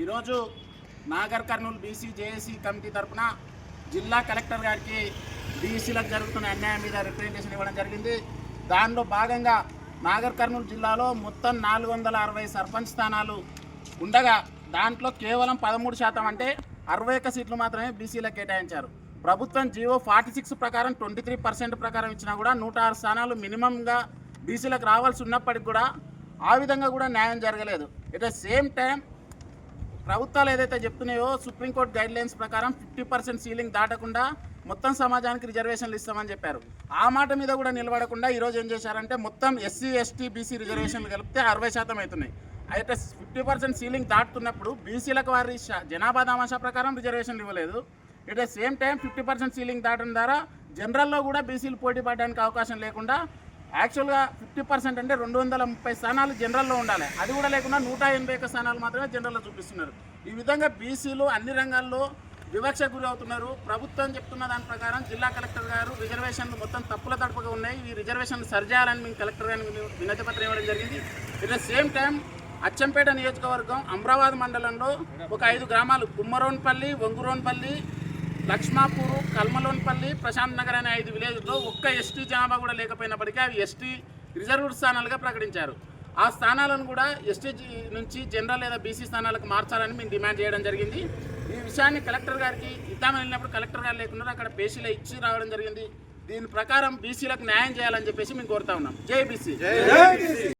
ఈరోజు Nagar Kurnool BC JAC committee తరపున జిల్లా కలెక్టర్ గారికి బీసీలకు జరుగుతున్న అన్యాయం మీద రిప్రజెంటేషన్ ఇవ్వడం జరిగింది. దానిలో భాగంగా నాగర్ కర్నూలు జిల్లాలో మొత్తం నాలుగు వందల అరవై సర్పంచ్ స్థానాలు ఉండగా దాంట్లో కేవలం పదమూడు శాతం అంటే అరవై ఒక్క సీట్లు మాత్రమే బీసీలకు కేటాయించారు. ప్రభుత్వం జీవో ఫార్టీ సిక్స్ ప్రకారం ట్వంటీ త్రీ పర్సెంట్ ప్రకారం ఇచ్చినా కూడా నూట ఆరు స్థానాలు మినిమంగా బీసీలకు రావాల్సి ఉన్నప్పటికి కూడా ఆ విధంగా కూడా న్యాయం జరగలేదు. ఎట్ ద సేమ్ టైం ప్రభుత్వాలు ఏదైతే చెప్తున్నాయో సుప్రీంకోర్టు గైడ్లైన్స్ ప్రకారం ఫిఫ్టీ పర్సెంట్ సీలింగ్ దాటకుండా మొత్తం సమాజానికి రిజర్వేషన్లు ఇస్తామని చెప్పారు. ఆ మాట మీద కూడా నిలబడకుండా ఈరోజు ఏం చేశారంటే మొత్తం ఎస్సీ ఎస్టీ బీసీ రిజర్వేషన్లు కలిపితే అరవై శాతం అవుతున్నాయి. అయితే ఫిఫ్టీ పర్సెంట్ సీలింగ్ దాటుతున్నప్పుడు బీసీలకు వారి జనాభా దామాషా ప్రకారం రిజర్వేషన్లు ఇవ్వలేదు. At the same time fifty percent ceiling దాటడం ద్వారా జనరల్లో కూడా బీసీలు పోటీ పడడానికి అవకాశం లేకుండా యాక్చువల్గా ఫిఫ్టీ పర్సెంట్ అంటే రెండు వందల ముప్పై స్థానాలు జనరల్లో ఉండాలి. అది కూడా లేకుండా నూట ఎనభై ఒక స్థానాలు మాత్రమే జనరల్లో చూపిస్తున్నారు. ఈ విధంగా బీసీలు అన్ని రంగాల్లో వివక్ష గురి అవుతున్నారు ప్రభుత్వం చెప్తున్న దాని ప్రకారం జిల్లా కలెక్టర్ గారు రిజర్వేషన్లు మొత్తం తప్పుల తడపగా ఉన్నాయి. ఈ రిజర్వేషన్లు సరిచేయాలని మేము కలెక్టర్ గారిని వినతి పత్రం ఇవ్వడం జరిగింది. It the same time Achampet నియోజకవర్గం అమరాబాద్ మండలంలో ఒక ఐదు గ్రామాలు కుమ్మరోన్పల్లి వంగురోన్పల్లి లక్ష్మాపూరు కల్మలోన్పల్లి ప్రశాంత్ నగర్ అనే ఐదు విలేజ్లో ఒక్క ఎస్టీ జనాభా కూడా లేకపోయినప్పటికీ అవి ఎస్టీ రిజర్వ్డ్ స్థానాలుగా ప్రకటించారు. ఆ స్థానాలను కూడా ఎస్టీ నుంచి జనరల్ లేదా బీసీ స్థానాలకు మార్చాలని మేము డిమాండ్ చేయడం జరిగింది. ఈ విషయాన్ని కలెక్టర్ గారికి ఇద్దామని వెళ్ళినప్పుడు కలెక్టర్ గారు లేకుండా అక్కడ పేషీలో ఇచ్చి రావడం జరిగింది. దీని ప్రకారం బీసీలకు న్యాయం చేయాలని చెప్పేసి మేము కోరుతా ఉన్నాం. జై బీసీ.